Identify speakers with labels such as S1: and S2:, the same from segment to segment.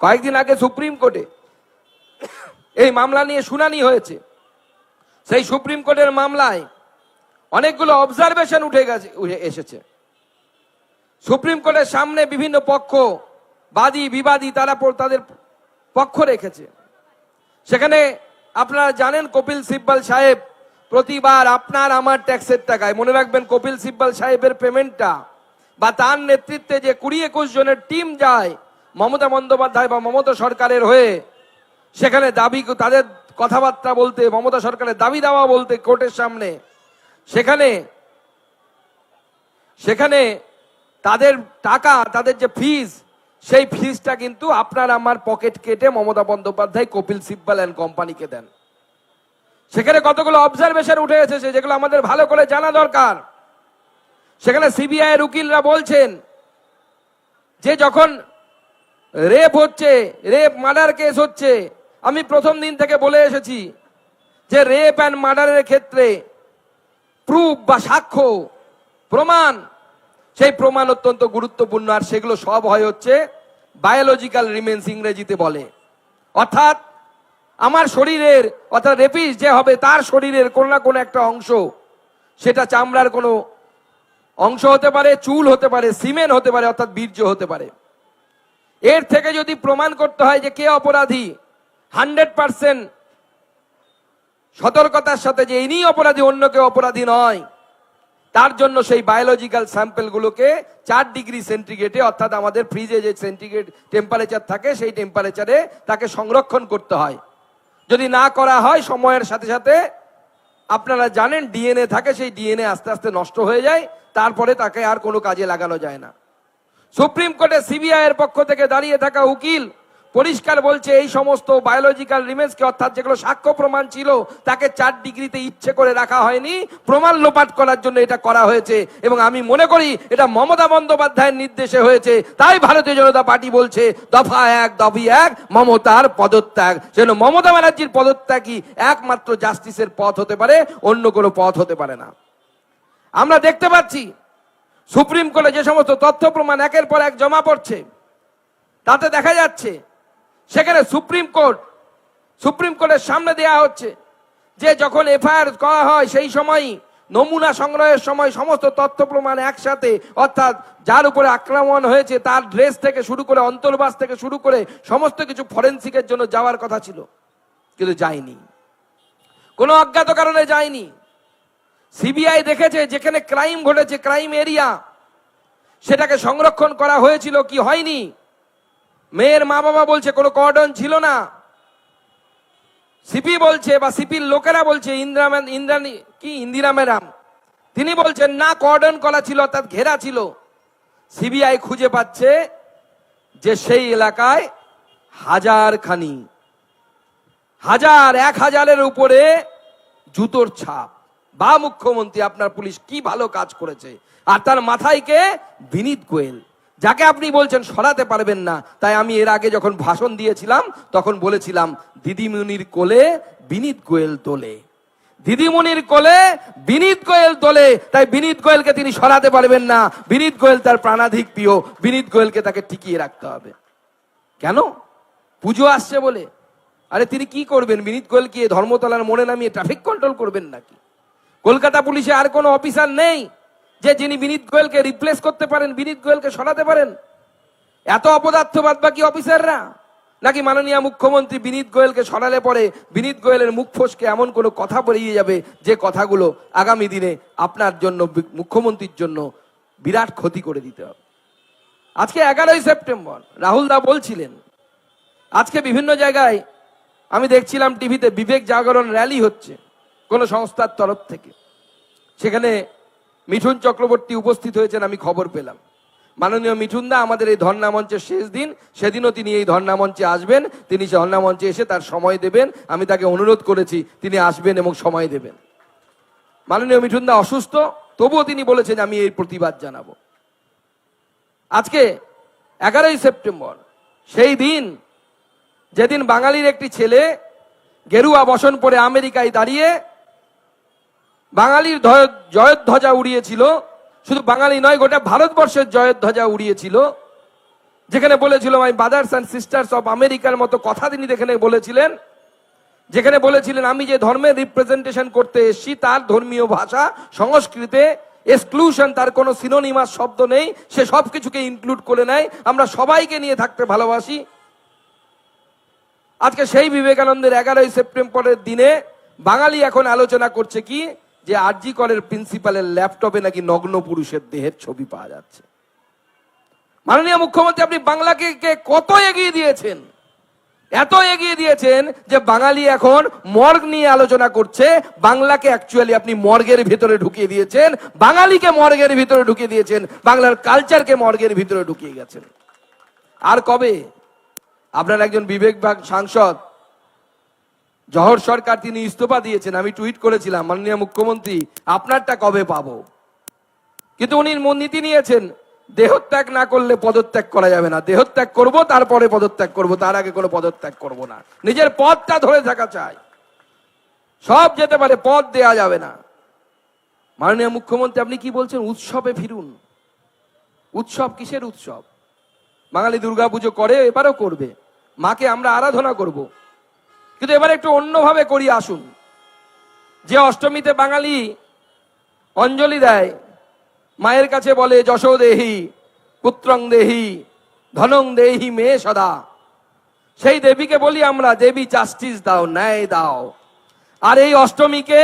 S1: কয়েকদিন আগে সুপ্রিম কোর্টে এই মামলা নিয়ে শুনানি হয়েছে। সেই সুপ্রিম কোর্টের মামলায় অনেকগুলো অবজারভেশন উঠে গেছে, উঠে এসেছে। সুপ্রিম কোর্টের সামনে বিভিন্ন পক্ষ, বাদী, বিবাদী, তারা তাদের পক্ষ রেখেছে। সেখানে আপনারা জানেন কপিল সিব্বাল সাহেব প্রতিবার আপনার আমার ট্যাক্সের টাকায়, মনে রাখবেন কপিল সিব্বাল সাহেবের পেমেন্টটা বা তার নেতৃত্বে যে কুড়ি একুশ জনের টিম যায় মমতা বন্দ্যোপাধ্যায় বা মমতা সরকারের হয়ে সেখানে দাবি, তাদের কথাবার্তা বলতে, মমতা সরকারের দাবি দাওয়া বলতে কোর্টের সামনে, সেখানে সেখানে তাদের টাকা, তাদের যে ফিজ সেই ফিজটা কিন্তু আপনার আমার পকেট কেটে মমতা বন্দ্যোপাধ্যায় কপিল সিব্বাল অ্যান্ড কোম্পানিকে দেন। সেখানে কতগুলো অবজারভেশন উঠে এসেছে যেগুলো আমাদের ভালো করে জানা দরকার। সেখানে সিবিআই এর উকিলরা বলছেন যে যখন রেপ হচ্ছে, রেপ মার্ডার কেস হচ্ছে। আমি প্রথম দিন থেকে বলে এসেছি যে রেপ অ্যান্ড মার্ডারের ক্ষেত্রে প্রুফ বা সাক্ষ্য, প্রমাণ, সেই প্রমাণ অত্যন্ত গুরুত্বপূর্ণ আর সেগুলো সব হয় হচ্ছে বায়োলজিক্যাল রিমেন্স ইংরেজিতে বলে। অর্থাৎ আমার শরীরের, অর্থাৎ রেপিস যে হবে তার শরীরের কোনো না কোনো একটা অংশ, সেটা চামড়ার কোনো অংশ হতে পারে, চুল হতে পারে, সিমেন্ট হতে পারে, অর্থাৎ বীর্য হতে পারে। এর থেকে যদি প্রমাণ করতে হয় যে কে অপরাধী, হান্ড্রেড পার্সেন্ট সতর্কতার সাথে যে ইনি অপরাধী, অন্য কেউ অপরাধী নয়। তার জন্য সেই বায়োলজিক্যাল স্যাম্পেলগুলোকে চার ডিগ্রি সেন্টিগ্রেডে, অর্থাৎ আমাদের ফ্রিজে যে সেন্টিগ্রেড টেম্পারেচার থাকে, সেই টেম্পারেচারে তাকে সংরক্ষণ করতে হয়। যদি না করা হয়, সময়ের সাথে সাথে আপনারা জানেন ডিএনএ থাকে, সেই ডিএনএ আস্তে আস্তে নষ্ট হয়ে যায়, তারপরে তাকে আর কোনো কাজে লাগানো যায় না। সুপ্রিম কোর্টে সিবিআই এর পক্ষ থেকে দাঁড়িয়ে থাকা উকিল পরিষ্কার বলছে এই সমস্ত বায়োলজিক্যাল রিমেন্সকে অর্থাৎ যেগুলো সাক্ষ্য প্রমাণ ছিল, তাকে চার ডিগ্রিতে ইচ্ছে করে রাখা হয়নি। প্রমাণ লোপাট করার জন্য এটা করা হয়েছে এবং আমি মনে করি এটা মমতা বন্দ্যোপাধ্যায়ের নির্দেশে হয়েছে। তাই ভারতীয় জনতা পার্টি বলছে, দফা এক দফি এক, মমতার পদত্যাগ। যেন মমতা ব্যানার্জির পদত্যাগই একমাত্র জাস্টিসের পথ হতে পারে, অন্য কোনো পথ হতে পারে না। আমরা দেখতে পাচ্ছি সুপ্রিম কোর্টে যে সমস্ত তথ্য প্রমাণ একের পর এক জমা পড়ছে, তাতে দেখা যাচ্ছে সেখানে সুপ্রিম কোর্ট, সুপ্রিম কোর্টের সামনে দেয়া হচ্ছে যে যখন এফআইআর করা হয় সেই সময় নমুনা সংগ্রহের সময় সমস্ত তথ্য প্রমাণ একসাথে, অর্থাৎ যার উপরে আক্রমণ হয়েছে তার ড্রেস থেকে শুরু করে অন্তর্বাস থেকে শুরু করে সমস্ত কিছু ফরেন্সিকের জন্য যাওয়ার কথা ছিল, কিন্তু যায়নি। কোনো অজ্ঞাত কারণে যায়নি। সিবিআই দেখেছে যেখানে ক্রাইম ঘটেছে, ক্রাইম এরিয়া। সেটাকে সংরক্ষণ করা হয়েছিল কি হয়নি? মেয়ের মা বাবা বলছে কোনো কর্ডন ছিল না। সিপি বলছে বা সিপির লোকেরা বলছে, ইন্দিরা ইন্দ্রাণী কি, ইন্দিরা ম্যাডাম? তিনি বলছেন, না, কর্ডন করা ছিল, অর্থাৎ ঘেরা ছিল। সিবিআই খুঁজে পাচ্ছে যে সেই এলাকায় হাজার খানি হাজার, এক হাজারের উপরে জুতোর ছাপ। বা মুখ্যমন্ত্রী, আপনার পুলিশ কি ভালো কাজ করেছে? আর তার মাথায় কে? বিনীত গোয়েল। যাকে আপনি বলছেন সরাতে পারবেন না, তাই আমি এর আগে যখন ভাষণ দিয়েছিলাম, তখন বলেছিলাম, দিদিমণির কোলে বিনীত গোয়েল তোলে। দিদিমণির কোলে বিনীত গোয়েল তোলে, তাই বিনীত গোয়েলকে তিনি সরাতে পারবেন না। বিনীত গোয়েল তার প্রাণাধিক প্রিয়, বিনীত গোয়েলকে তাকে টিকিয়ে রাখতে হবে। কেন? পুজো আসছে বলে। আরে তিনি কি করবেন? বিনীত গোয়েল কি ধর্মতলার মোড়ে নামিয়ে ট্রাফিক কন্ট্রোল করবেন নাকি? কলকাতা পুলিশে আর কোনো অফিসার নেই যে যিনি বিনীত গোয়েলকে রিপ্লেস করতে পারেন, বিনীত গোয়েলকে সরাতে পারেন? এত অপদার্থবাদ বাকি অফিসাররা? নাকি মাননীয় মুখ্যমন্ত্রী বিনীত গোয়েলকে সরালে পরে বিনীত গোয়েলের মুখ ফসকে এমন কোনো কথা বেরিয়ে যাবে যে কথাগুলো আগামী দিনে আপনার জন্য, মুখ্যমন্ত্রীর জন্য বিরাট ক্ষতি করে দিতে হবে? আজকে এগারোই সেপ্টেম্বর, রাহুল দা বলছিলেন, আজকে বিভিন্ন জায়গায় আমি দেখছিলাম টিভিতে বিবেক জাগরণ র্যালি হচ্ছে। কোন সংস্থার তরফ থেকে। সেখানে মিঠুন চক্রবর্তী উপস্থিত হয়েছেন, আমি খবর পেলাম। মাননীয় মিঠুন দা, আমাদের এই ধর্ণা মঞ্চের শেষ দিন, সেদিনও তিনি এই ধর্ণা মঞ্চে আসবেন, তিনি ধর্ণা মঞ্চে এসে তার সময় দেবেন, আমি তাকে অনুরোধ করেছি, তিনি আসবেন এবং সময় দেবেন। মাননীয় মিঠুন দা অসুস্থ, তবুও তিনি বলেছেন, আমি এই প্রতিবাদ জানাব। আজকে এগারোই সেপ্টেম্বর, সেই দিন, যেদিন বাঙালির একটি ছেলে গেরুয়া বসন পরে আমেরিকায় দাঁড়িয়ে বাঙালির ধ্বজ- জয়ধ্বজা উড়িয়েছিল। শুধু বাঙালি নয়, গোটা ভারতবর্ষের জয়ধ্বজা উড়িয়েছিল। যেখানে বলেছিল my brothers and sisters of আমেরিকার মতো কথা তিনি এখানে বলেছিলেন, যেখানে বলেছিলেন, আমি যে ধর্মের রিপ্রেজেন্টেশন করতে এসেছি, তার ধর্মীয় ভাষা, সংস্কৃতে এক্সক্লুশন তার কোনো সিনোনিমাস শব্দ নেই, সে সব কিছুকে ইনক্লুড করে নেয়, আমরা সবাইকে নিয়ে থাকতে ভালোবাসি। আজকে সেই বিবেকানন্দের এগারোই সেপ্টেম্বরের দিনে বাঙালি এখন আলোচনা করছে কি যে আরজি কলের প্রিন্সিপালের ল্যাপটপে নাকি নগ্ন পুরুষের দেহের ছবি পাওয়া যাচ্ছে। মাননীয় মুখ্যমন্ত্রী, আপনি বাংলাকে কত এগিয়ে দিয়েছেন? এত এগিয়ে দিয়েছেন যে বাঙালি এখন মর্গ নিয়ে আলোচনা করছে। বাংলাকে অ্যাকচুয়ালি আপনি মর্গের ভিতরে ঢুকিয়ে দিয়েছেন। বাঙালিকে মর্গের ভিতরে ঢুকিয়ে দিয়েছেন। বাংলার কালচারকে মর্গের ভিতরে ঢুকিয়ে গেছেন। আর কবে? আপনার একজন বিবেকবাগ সাংসদ জহর সরকার তিনি ইস্তফা দিয়েছেন, আমি টুইট করেছিলাম, মাননীয় মুখ্যমন্ত্রী, আপনারটা কবে পাবো? কিন্তু উনি নীতি নিয়েছেন, দেহত্যাগ না করলে পদত্যাগ করা যাবে না। দেহত্যাগ করব, তারপরে পদত্যাগ করব, তার আগে কোনো পদত্যাগ করব না। নিজের পদটা ধরে থাকা চাই। সব যেতে পারে পদ দেয়া যাবে না। মাননীয় মুখ্যমন্ত্রী, আপনি কি বলছেন? উৎসবে ফিরুন। উৎসব কিসের উৎসব? বাঙালি দুর্গাপুজো করে, এবারও করবে। মাকে আমরা আরাধনা করব। কিন্তু এবার একটু অন্যভাবে করি, আসুন। যে অষ্টমীতে বাঙালি অঞ্জলি দেয়, মায়ের কাছে বলে, যশো দেহি, পুত্রং দেহি, ধনং দেহি মেয়ে সদা। সেই দেবীকে বলি আমরা, দেবী জাস্টিস দাও, ন্যায় দাও। আর এই অষ্টমীকে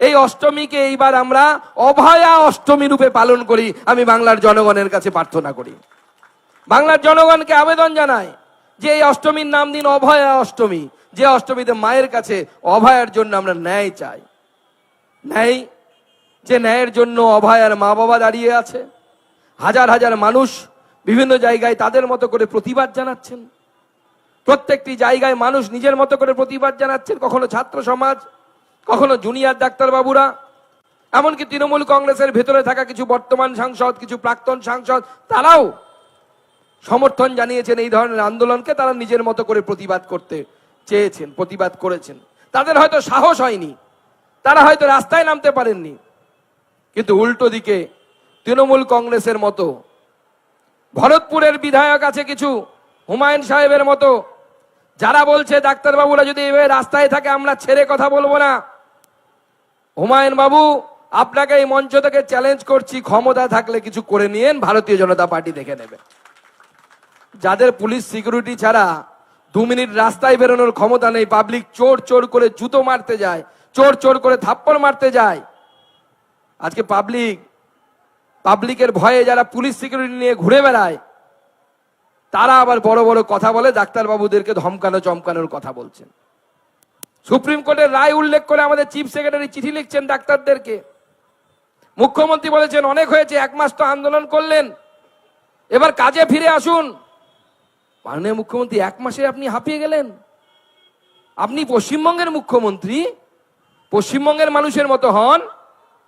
S1: এই অষ্টমীকে এইবার আমরা অভয়া অষ্টমী রূপে পালন করি, আমি বাংলার জনগণের কাছে প্রার্থনা করি। বাংলার জনগণকে আবেদন জানাই যে এই অষ্টমীর নাম দিন অভয়া অষ্টমী। যে অষ্টমীতে মায়ের কাছে অভয়ার জন্য আমরা ন্যায় চাই। ন্যায়? যে ন্যায়ের জন্য অভয়ার মা বাবা দাঁড়িয়ে আছে। হাজার হাজার মানুষ বিভিন্ন জায়গায় তাদের মতো করে প্রতিবাদ জানাচ্ছেন। প্রত্যেকটি জায়গায় মানুষ নিজের মতো করে প্রতিবাদ জানাচ্ছেন। কখনো ছাত্র সমাজ, কখনো জুনিয়র ডাক্তারবাবুরা। এমনকি তৃণমূল কংগ্রেসের ভেতরে থাকা কিছু বর্তমান সাংসদ, কিছু প্রাক্তন সাংসদ, তারাও সমর্থন জানিয়েছেন এই ধরনের আন্দোলনকে। তারা নিজের মতো করে প্রতিবাদ করতে চেয়েছেন, প্রতিবাদ করেছেন। তাদের হয়তো সাহস হয়নি, তারা হয়তো রাস্তায় নামতে পারেননি। কিন্তু উল্টো দিকে তৃণমূল কংগ্রেসের মতো, ভরতপুরের বিধায়ক আছে কিছু, হুমায়ুন সাহেবের মতো, যারা বলছে ডাক্তারবাবুরা যদি এভাবে রাস্তায় থাকে আমরা ছেড়ে কথা বলব না। হুমায়ুন বাবু আপনাকে এই মঞ্চ থেকে চ্যালেঞ্জ করছি, ক্ষমতা থাকলে কিছু করে নিয়েন, ভারতীয় জনতা পার্টি দেখে নেবে। যাদের পুলিশ সিকিউরিটি ছাড়া দু মিনিট রাস্তায় বেরোনোর ক্ষমতা নেই। পাবলিক চোর চোর করে জুতো মারতে যায়, চোর চোর করে থাপ্পড় মারতে যায়। আজকে পাবলিক, পাবলিকের ভয়ে যারা পুলিশ সিকিউরিটি নিয়ে ঘুরে বেড়ায়, তারা আবার বড় বড় কথা বলে, ডাক্তারবাবুদেরকে ধমকানো চমকানোর কথা বলছেন। সুপ্রিম কোর্টের রায় উল্লেখ করে আমাদের চিফ সেক্রেটারি চিঠি লিখছেন ডাক্তারদেরকে। মুখ্যমন্ত্রী বলেছেন, অনেক হয়েছে, এক মাস তো আন্দোলন করলেন। এবার কাজে ফিরে আসুন। মাননীয় মুখ্যমন্ত্রী, এক মাসে আপনি হাঁপিয়ে গেলেন? আপনি পশ্চিমবঙ্গের মুখ্যমন্ত্রী? পশ্চিমবঙ্গের মানুষের মতো হন?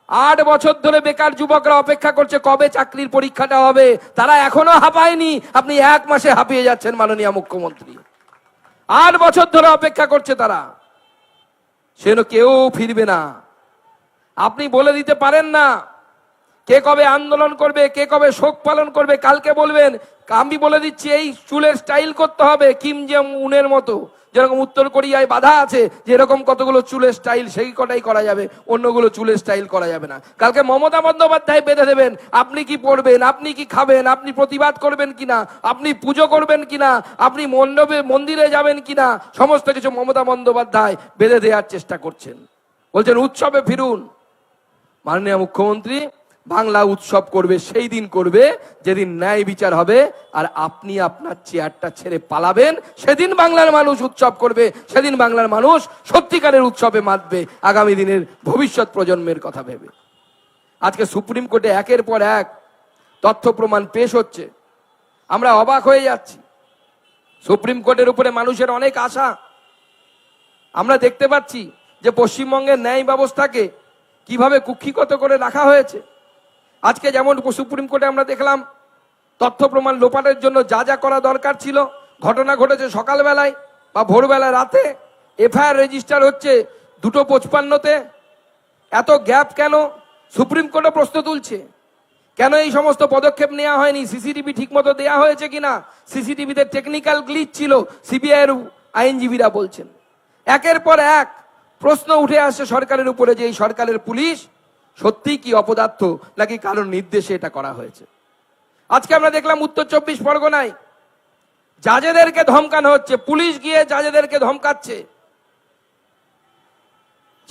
S1: আট বছর ধরে বেকার যুবকরা অপেক্ষা করছে কবে চাকরির পরীক্ষাটা হবে? তারা এখনও হাঁপায়নি। আপনি এক মাসে হাঁপিয়ে যাচ্ছেন, মাননীয় মুখ্যমন্ত্রী। আট বছর ধরে অপেক্ষা করছে তারা। সেন কেউ ফিরবে না। আপনি বলে দিতে পারেন না কে কবে আন্দোলন করবে, কে কবে শোক পালন করবে, কালকে বলবেন। আমি বলে দিচ্ছি, এই চুলের স্টাইল করতে হবে কিম জেম উনের মতো। যেরকম উত্তর কোরিয়ায় বাধা আছে যে এরকম কতগুলো চুলের স্টাইল সেই কটাই করা যাবে, অন্যগুলো চুলের স্টাইল করা যাবে না। কালকে মমতা বন্দ্যোপাধ্যায় বেঁধে দেবেন, আপনি কি পড়বেন, আপনি কি খাবেন, আপনি প্রতিবাদ করবেন কিনা, আপনি পুজো করবেন কিনা, আপনি মণ্ডপে, মন্দিরে যাবেন কিনা, সমস্ত কিছু মমতা বন্দ্যোপাধ্যায় বেঁধে দেওয়ার চেষ্টা করছেন। বলছেন, উৎসবে ফিরুন। মাননীয় মুখ্যমন্ত্রী বাংলা উৎসব করবে, সেই দিন করবে, যেদিন ন্যায় বিচার হবে, আর আপনি আপনার চেয়ারটা ছেড়ে পালাবেন, সেদিন বাংলার মানুষ উৎসব করবে, সেদিন বাংলার মানুষ সত্যিকারের উৎসবে মাতবে, আগামী দিনের ভবিষ্যৎ প্রজন্মের কথা ভেবে। আজকে সুপ্রিম কোর্টে একের পর এক তথ্য প্রমাণ পেশ হচ্ছে। আমরা অবাক হয়ে যাচ্ছি। সুপ্রিম কোর্টের উপরে মানুষের অনেক আশা। আমরা দেখতে পাচ্ছি যে পশ্চিমবঙ্গের ন্যায় ব্যবস্থাকে কীভাবে কুক্ষিগত করে রাখা হয়েছে। আজকে যেমন সুপ্রিম কোর্টে আমরা দেখলাম, তথ্য প্রমাণ লোপাটের জন্য যা যা করা দরকার ছিল, ঘটনা ঘটেছে সকালবেলায় বা ভোরবেলা রাতে, এফআইআর রেজিস্টার হচ্ছে দুটো পঁচপান্নতে। এত গ্যাপ কেন? সুপ্রিম কোর্টে প্রশ্ন তুলছে। কেন এই সমস্ত পদক্ষেপ নেওয়া হয়নি? সিসিটিভি ঠিক মতো দেওয়া হয়েছে কিনা? সিসিটিভিতে টেকনিক্যাল গ্লিচ ছিল, সিবিআইয়ের আইনজীবীরা বলছেন। একের পর এক প্রশ্ন উঠে আসছে সরকারের উপরে যে এই সরকারের পুলিশ সত্যিই কি অপদার্থ নাকি কারোর নির্দেশে এটা করা হয়েছে? আজকে আমরা দেখলাম উত্তর চব্বিশ পরগনায় জাজেদেরকে ধমকানো হচ্ছে, পুলিশ গিয়ে জাজেদেরকে ধমকাচ্ছে।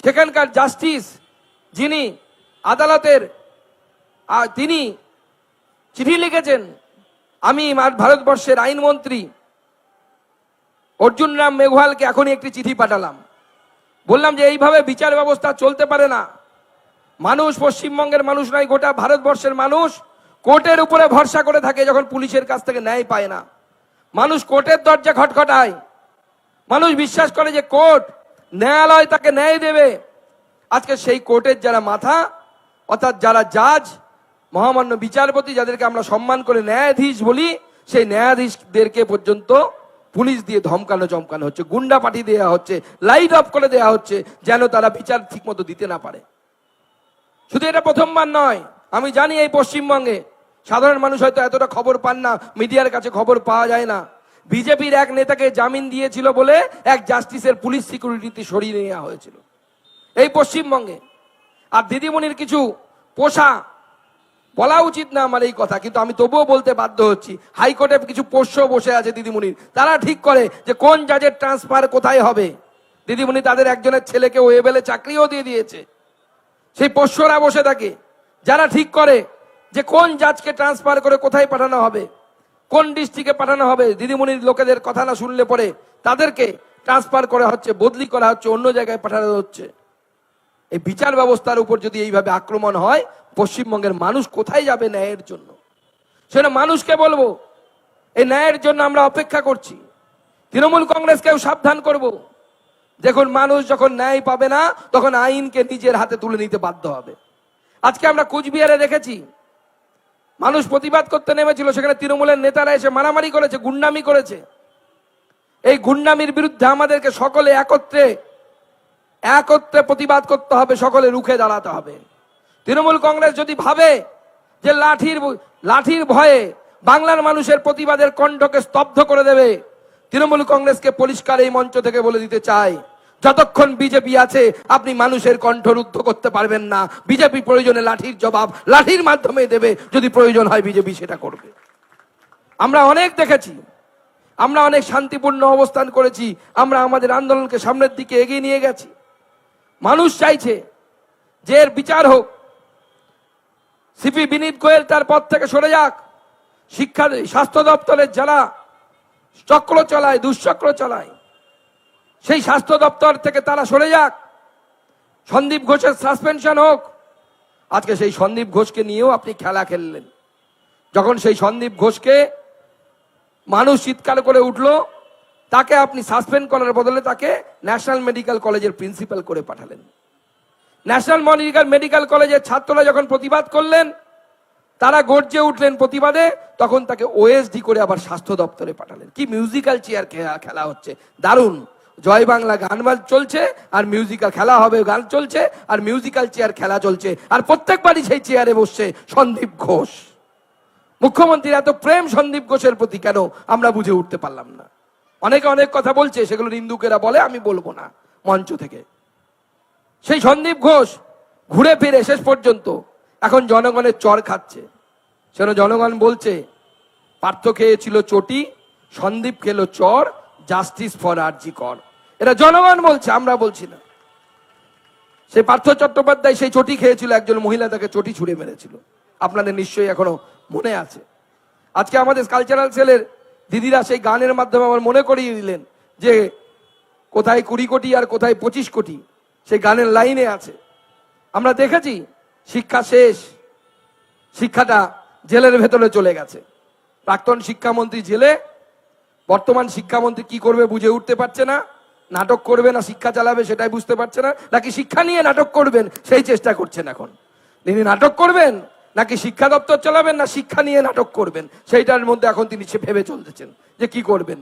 S1: সেখানকার জাস্টিস যিনি আদালতের তিনি চিঠি লিখেছেন, আমি ভারতবর্ষের আইনমন্ত্রী অর্জুন রাম মেঘওয়ালকে এখনই একটি চিঠি পাঠালাম। বললাম যে এইভাবে বিচার ব্যবস্থা চলতে পারে না। মানুষ, পশ্চিমবঙ্গের মানুষ নয় গোটা ভারতবর্ষের মানুষ কোর্টের উপরে ভরসা করে থাকে যখন পুলিশের কাছ থেকে ন্যায় পায় না। মানুষ কোর্টের দরজা খটখটায়। মানুষ বিশ্বাস করে যে কোর্ট, ন্যায়ালয় তাকে ন্যায় দেবে। আজকে সেই কোর্টের যারা মাথা, অর্থাৎ যারা জাজ, মহামান্য বিচারপতি যাদেরকে আমরা সম্মান করে ন্যায়াধীশ বলি, সেই ন্যায়াধীশদেরকে পর্যন্ত পুলিশ দিয়ে ধমকানো, চমকানো হচ্ছে গুন্ডা পাঠিয়ে দেওয়া হচ্ছে, লাইট অফ করে দেওয়া হচ্ছে, যেন তারা বিচার ঠিকমতো দিতে না পারে। শুধু এটা প্রথমবার নয়, আমি জানি এই পশ্চিমবঙ্গে সাধারণ মানুষ হয়তো এতটা খবর পান না, মিডিয়ার কাছে খবর পাওয়া যায় না। বিজেপির এক নেতাকে জামিন দিয়েছিল বলে এক জাস্টিসের পুলিশ সিকিউরিটিতে সরিয়ে নেওয়া হয়েছিল। এই পশ্চিমবঙ্গে। আর দিদিমণির কিছু পোষা বলা উচিত না আমার এই কথা, কিন্তু আমি তবুও বলতে বাধ্য হচ্ছি, হাইকোর্টে কিছু পোষ্য বসে আছে দিদিমণির। তারা ঠিক করে যে কোন জাজের ট্রান্সফার কোথায় হবে। দিদিমণি তাদের একজনের ছেলেকে ওয়েবেলে চাকরিও দিয়ে দিয়েছে। সেই পোষ্যরা বসে থাকে। যারা ঠিক করে যে কোন জাজকে ট্রান্সফার করে কোথায় পাঠানো হবে, কোন ডিস্ট্রিক্টে পাঠানো হবে, দিদিমণির লোকেদের কথা না শুনলে পরে তাদেরকে ট্রান্সফার করা হচ্ছে, বদলি করা হচ্ছে, অন্য জায়গায় পাঠানো হচ্ছে। এই বিচার ব্যবস্থার উপর যদি এইভাবে আক্রমণ হয়, পশ্চিমবঙ্গের মানুষ কোথায় যাবে ন্যায়ের জন্য? সেটা মানুষকে বলব, এই ন্যায়ের জন্য আমরা অপেক্ষা করছি। তৃণমূল কংগ্রেসকেও সাবধান করব। দেখুন মানুষ যখন ন্যায় পাবে না, তখন আইনকে নিজের হাতে তুলে নিতে বাধ্য হবে। আজকে আমরা কুচবিহারে দেখেছি, মানুষ প্রতিবাদ করতে নেমেছিল, সেখানে তৃণমূলের নেতারা এসে মারামারি করেছে, গুন্ডামি করেছে। এই গুন্ডামির বিরুদ্ধে আমাদেরকে সকলে একত্রে একত্রে প্রতিবাদ করতে হবে, সকলে রুখে দাঁড়াতে হবে। তৃণমূল কংগ্রেস যদি ভাবে যে লাঠির লাঠির ভয়ে বাংলার মানুষের প্রতিবাদের কণ্ঠকে স্তব্ধ করে দেবে তৃণমূল কংগ্রেসকে পরিষ্কার এই মঞ্চ থেকে বলে দিতে চাই, যতক্ষণ বিজেপি আছে, আপনি মানুষের কণ্ঠ রুদ্ধ করতে পারবেন না। বিজেপি প্রয়োজনে লাঠির জবাব, লাঠির মাধ্যমে দেবে, যদি প্রয়োজন হয় বিজেপি সেটা করবে। আমরা অনেক দেখেছি, আমরা অনেক শান্তিপূর্ণ অবস্থান করেছি, আমরা আমাদের আন্দোলনকে সামনের দিকে এগিয়ে নিয়ে গেছি। মানুষ চাইছে যে এর বিচার হোক। সিপি বিনীত গোয়েল তার পদ থেকে সরে যাক। শিক্ষা স্বাস্থ্য দপ্তরের যারা চক্র চালায় দুশ্চক্র চালায়। সেই স্বাস্থ্য দপ্তর থেকে তারা সরে যাক। সন্দীপ ঘোষের সাসপেনশন হোক। আজকে সেই সন্দীপ ঘোষকে নিয়েও আপনি খেলা খেললেন। যখন সেই সন্দীপ ঘোষকে মানুষ চিৎকার করে উঠল, তাকে আপনি সাসপেন্ড করার বদলে তাকে ন্যাশনাল মেডিকেল কলেজের প্রিন্সিপাল করে পাঠালেন। ন্যাশনাল মেডিকেল মেডিকেল কলেজের ছাত্ররা যখন প্রতিবাদ করলেন তারা গর্জে উঠলেন প্রতিবাদে, তখন তাকে ওএসডি করে আবার স্বাস্থ্য দপ্তরে পাঠালেন। কি মিউজিক্যাল চেয়ার খেলা হচ্ছে। দারুণ। জয় বাংলা গান বাজ চলছে, আর মিউজিক্যাল খেলা হবে, গান চলছে, আর মিউজিক্যাল চেয়ার খেলা চলছে। আর প্রত্যেকবারই সেই চেয়ারে বসছে সন্দীপ ঘোষ। মুখ্যমন্ত্রীর এত প্রেম সন্দীপ ঘোষের প্রতি কেন আমরা বুঝে উঠতে পারলাম না। অনেকে অনেক কথা বলছে, সেগুলো নিন্দুকেরা বলে, আমি বলব না মঞ্চ থেকে। সেই সন্দীপ ঘোষ ঘুরে ফিরে শেষ পর্যন্ত এখন জনগণের চর খাচ্ছে। সেন জনগণ বলছে, পার্থ খেয়েছিল চটি, সন্দীপ খেলো চর, জাস্টিস ফর আরজি কর। এটা জনগণ বলছে, আমরা বলছি না। সেই পার্থ চট্টোপাধ্যায় সেই চটি খেয়েছিল, একজন মহিলা তাকে চটি ছুঁড়ে মেরেছিল। আপনাদের নিশ্চয়ই এখনও মনে আছে। আজকে আমাদের কালচারাল সেলের দিদিরা সেই গানের মাধ্যমে আমার মনে করিয়ে দিলেন যে, কোথায় কুড়ি কোটি আর কোথায় পঁচিশ কোটি, সেই গানের লাইনে আছে। আমরা দেখেছি শিক্ষা শেষ। শিক্ষাটা জেলের ভেতরে চলে গেছে। প্রাক্তন শিক্ষামন্ত্রী জেলে, বর্তমান শিক্ষামন্ত্রী কি করবে বুঝে উঠতে পারছে না। নাটক করবে না, শিক্ষা চালাবে সেটাই বুঝতে পারছে না। নাকি শিক্ষা নিয়ে নাটক করবেন, সেই চেষ্টা করছেন এখন। তিনি নাটক করবেন, নাকি শিক্ষা দপ্তর চালাবেন, না শিক্ষা নিয়ে নাটক করবেন? সেইটার মধ্যে এখন তিনি ভেবে চলতেছেন যে কি করবেন?